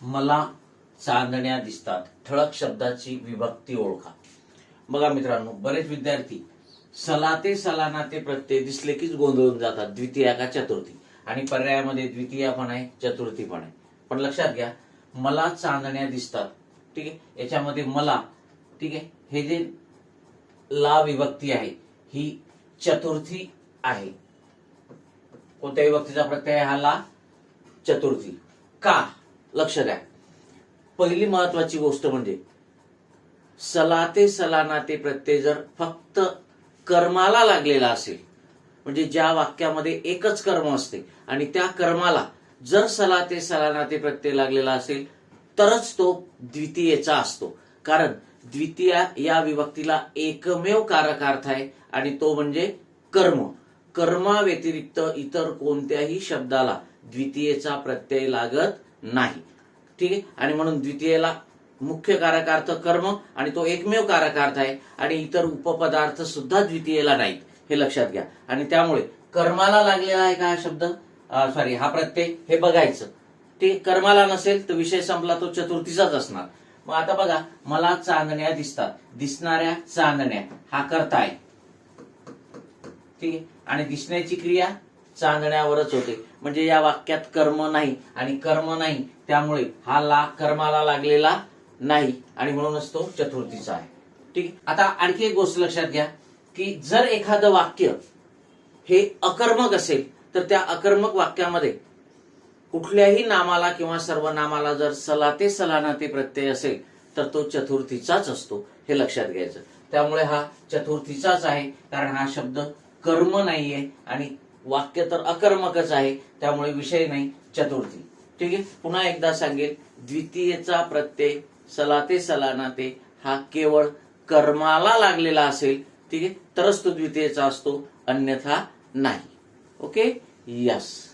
मला चांदण्या दिसतात. ठळक शब्दाची विभक्ती ओळखा. बघा मित्रांनो बरेच विद्यार्थी सलाते सलाना ते प्रत्यय दिसले कीच गोंधळून जातात. द्वितीया का चतुर्थी? आणि पर्यायामध्ये द्वितीया पण आहे चतुर्थी पण आहे. पण लक्षात घ्या मला चांदण्या दिसतात. ठीक आहे? याच्यामध्ये मला ठीक आहे? हे जे ला विभक्ती आहे ही चतुर्थी आहे. कोणत्या विभक्तीचा प्रत्यय हा ला चतुर्थी. का? लक्ष द्या. पहिली महत्वाची गोष्ट म्हणजे सलाते सलानाते प्रत्यय जर फक्त कर्माला लागलेला असेल म्हणजे ज्या वाक्यामध्ये एकच कर्म असते आणि त्या कर्माला जर सलाते सलानाते प्रत्यय लागलेला असेल तरच तो द्वितीयेचा असतो. कारण द्वितीय या विभक्तीला एकमेव कारकार्थ आहे आणि तो म्हणजे कर्म. कर्मा व्यतिरिक्त इतर कोणत्याही शब्दाला द्वितीयेचा प्रत्यय लागत नाही. ठीक आहे? आणि म्हणून द्वितीयेला मुख्य कारकार्थ कर्म आणि तो एकमेव कारकार्थ आहे आणि इतर उपपदार्थ सुद्धा द्वितीयेला नाहीत हे लक्षात घ्या. आणि त्यामुळे कर्माला लागलेला आहे का हा शब्द? सॉरी हा प्रत्यय हे बघायचं. ते कर्माला नसेल तर विषय संपला तो चतुर्थीचाच असणार. मग आता बघा मला चांदण्या दिसतात. दिसणाऱ्या चांदण्या हा करता आहे ठीक आहे? आणि दिसण्याची क्रिया चांदण्यावरच होते. म्हणजे या वाक्यात कर्म नाही आणि कर्म नाही त्यामुळे हा ला कर्माला लागलेला नाही. आणि म्हणूनच तो चतुर्थीचा आहे. ठीक आता आणखी एक गोष्ट लक्षात घ्या की जर एखादं वाक्य हे अकर्मक असेल तर त्या अकर्मक वाक्यामध्ये कुठल्याही नामाला किंवा सर्वनामाला जर सलाते सलानाते प्रत्यय असेल तर तो चतुर्थीचाच असतो हे लक्षात घ्यायचं. त्यामुळे हा चतुर्थीचाच आहे कारण हा शब्द कर्म नाहीये आणि वाक्य तर अकर्मकच आहे त्यामुळे विषय नाही चतुर्थी. ठीक आहे? पुन्हा एकदा सांगेल द्वितीयेचा प्रत्यय सलाते सलानाते हा केवळ कर्माला लागलेला असेल ठीक आहे? तरच तो द्वितीयेचा असतो अन्यथा नाही. ओके? यस.